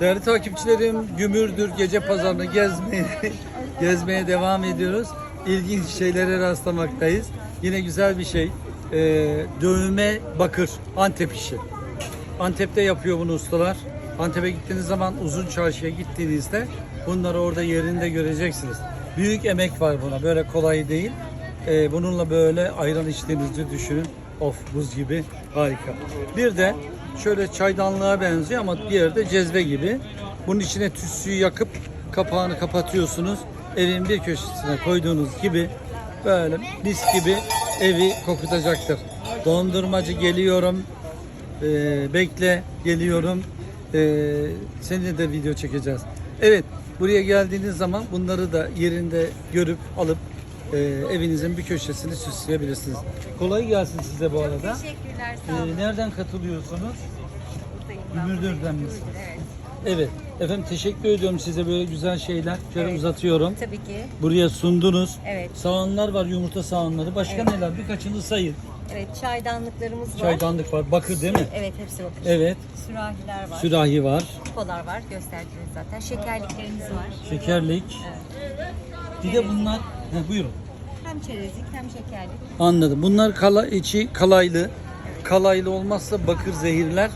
Değerli takipçilerim, Gümürdür gece pazarını gezmeye gezmeye devam ediyoruz. İlginç şeylere rastlamaktayız. Yine güzel bir şey. Ee, dövme bakır, Antep işi. Antep'te yapıyor bunu ustalar. Antep'e gittiğiniz zaman uzun çarşıya gittiğinizde bunları orada yerinde göreceksiniz. Büyük emek var buna. Böyle kolay değil. Ee, bununla böyle ayran içtiğinizi düşünün. Of buz gibi harika. Bir de şöyle çaydanlığa benziyor ama bir yerde cezve gibi. Bunun içine tütsüyü yakıp kapağını kapatıyorsunuz. Evin bir köşesine koyduğunuz gibi böyle mis gibi evi kokutacaktır. Dondurmacı geliyorum. Ee, bekle geliyorum. Ee, seninle de video çekeceğiz. Evet buraya geldiğiniz zaman bunları da yerinde görüp alıp e, evinizin bir köşesini süsleyebilirsiniz. Kolay gelsin size bu arada. Teşekkürler, sağ olun. Ee, nereden katılıyorsunuz? Gümürdür'den misiniz? Evet. Evet. Efendim teşekkür ediyorum size böyle güzel şeyler. Şöyle Evet. uzatıyorum. Tabii ki. Buraya sundunuz. Evet. Soğanlar var, yumurta soğanları. Başka Evet. neler? Birkaçını sayın. Evet, çaydanlıklarımız var. Çaydanlık var. Bakır değil mi? Evet, hepsi bakır. Evet. Sürahiler var. Sürahi var. Kupalar var, gösterdiniz zaten. Şekerliklerimiz var. Şekerlik. Bir de bunlar. Heh, buyurun. Hem çerezlik hem şekerlik. Anladım. Bunlar kala içi kalaylı. Kalaylı olmazsa bakır zehirler.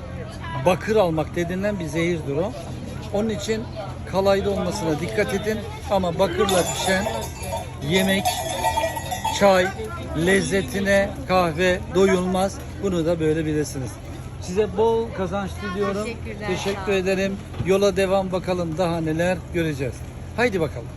Bakır almak denilen bir zehirdir o. Onun için kalaylı olmasına dikkat edin. Ama bakırla pişen yemek, çay, lezzetine kahve doyulmaz. Bunu da böyle bilirsiniz. Size bol kazanç diliyorum. Teşekkür ederim. Yola devam bakalım daha neler göreceğiz. Haydi bakalım.